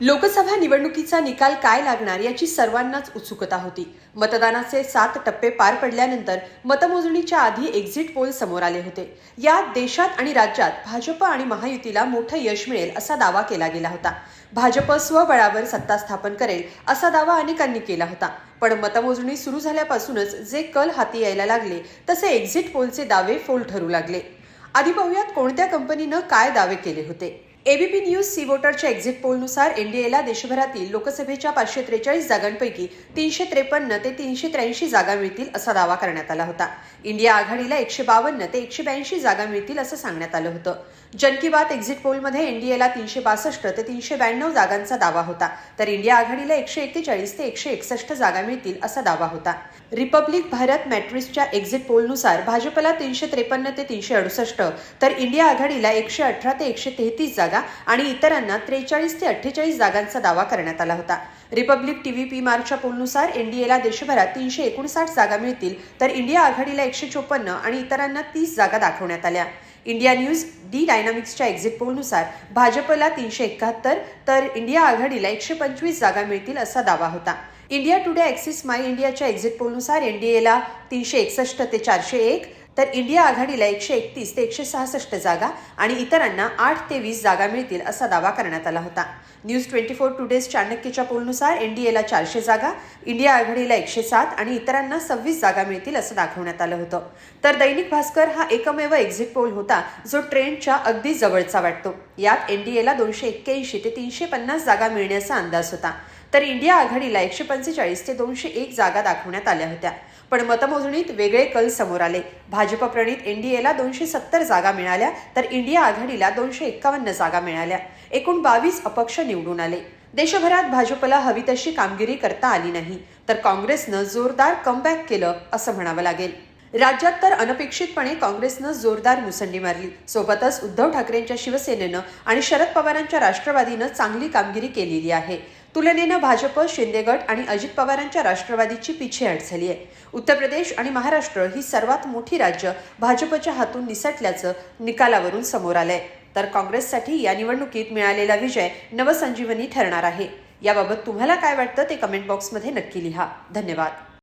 लोकसभा निवडणुकीचा निकाल काय लागणार याची सर्वांनाच उत्सुकता होती. मतदानाचे सात टप्पे पार पडल्यानंतर मतमोजणीच्या आधी एक्झिट पोल समोर आले होते. यात देशात आणि राज्यात भाजप आणि महायुतीला मोठं यश मिळेल असा दावा केला गेला होता. भाजप स्वबळावर सत्ता स्थापन करेल असा दावा अनेकांनी केला होता. पण मतमोजणी सुरू झाल्यापासूनच जे कल हाती यायला लागले तसे एक्झिट पोलचे दावे फोल ठरू लागले. आधी पाहूयात कोणत्या कंपनीनं काय दावे केले होते. एबीपी न्यूज सी वोटरच्या एक्झिट पोलनुसार एनडीएला देशभरातील लोकसभेच्या पाचशे त्रेचाळीस जागांपैकी तीनशे त्रेपन्न ते तीनशे त्र्याऐंशी जागा मिळतील असा दावा करण्यात आला होता. इंडिया आघाडीला एकशे बावन्न ते एकशे ब्याऐंशी जागा मिळतील असं सांगण्यात आलं होतं. जन की बात एक्झिट पोलमध्ये एनडीएला तीनशे बासष्ट ते तीनशे ब्याण्णव जागांचा दावा होता. तर इंडिया आघाडीला एकशे एक्केचाळीस ते एकशे एकसष्ट जागा मिळतील असा दावा होता. रिपब्लिक भारत मॅट्रिक्सच्या एक्झिट पोलनुसार भाजपला तीनशे त्रेपन्न ते तीनशे अडुसष्ट तर इंडिया आघाडीला एकशे अठरा ते एकशे तेहतीस जागा आणि इतरांना त्रेचाळीस ते अठ्ठेचाळीस जागांचा दावा करण्यात आला होता. रिपब्लिक टीव्ही पी मार्कच्या पोलनुसार एनडीएला देशभरात तीनशे एकोणसाठ जागा मिळतील तर इंडिया आघाडीला एकशे चोपन्न आणि इतरांना तीस जागा दाखवण्यात आल्या. इंडिया न्यूज डी डायनामिक्सच्या एक्झिट पोलनुसार भाजपला तीनशे एकाहत्तर तर इंडिया आघाडीला एकशे पंचवीस जागा मिळतील असा दावा होता. इंडिया टुडे ॲक्सिस माय इंडियाच्या एक्झिट पोलनुसार एनडीएला तीनशे एकसष्ट ते चारशे एक तर इंडिया आघाडीला एकशे एकतीस ते एकशे सहासष्ट जागा आणि इतरांना आठ ते वीस जागा मिळतील असा दावा करण्यात आला होता. न्यूज ट्वेंटी फोर टुडेज चाणक्यच्या पोलनुसार एनडीएला चारशे जागा इंडिया आघाडीला एकशे सात आणि इतरांना सव्वीस जागा मिळतील असं दाखवण्यात आलं होतं. तर दैनिक भास्कर हा एकमेव एक्झिट पोल होता जो ट्रेंडच्या अगदी जवळचा वाटतो. यात एनडीएला दोनशे एक्क्याऐंशी ते तीनशे पन्नास जागा मिळण्याचा अंदाज होता. तर इंडिया आघाडीला एकशे पंचेचाळीस ते दोनशे एक जागा दाखवण्यात आल्या होत्या. पण मतमोजणीत वेगळे कल समोर आले. भाजप प्रणित एनडीएला दोनशे सत्तर जागा मिळाल्या तर इंडिया आघाडीला दोनशे एक्कावन्न जागा मिळाल्या. एकूण बावीस अपक्ष निवडून आले. देशभरात भाजपला हवी तशी कामगिरी करता आली नाही तर काँग्रेसनं जोरदार कमबॅक केलं असं म्हणावं लागेल. राज्यात तर अनपेक्षितपणे काँग्रेसनं जोरदार मुसंडी मारली. सोबतच उद्धव ठाकरेंच्या शिवसेनेनं आणि शरद पवारांच्या राष्ट्रवादीनं चांगली कामगिरी केलेली आहे. तुलनेनं भाजप शिंदेगड आणि अजित पवारांच्या राष्ट्रवादीची पिछेहाट झाली आहे. उत्तर प्रदेश आणि महाराष्ट्र ही सर्वात मोठी राज्य भाजपच्या हातून निसटल्याचं निकालावरून समोर आलंय. तर काँग्रेससाठी या निवडणुकीत मिळालेला विजय नवसंजीवनी ठरणार आहे. याबाबत तुम्हाला काय वाटतं ते कमेंट बॉक्समध्ये नक्की लिहा. धन्यवाद.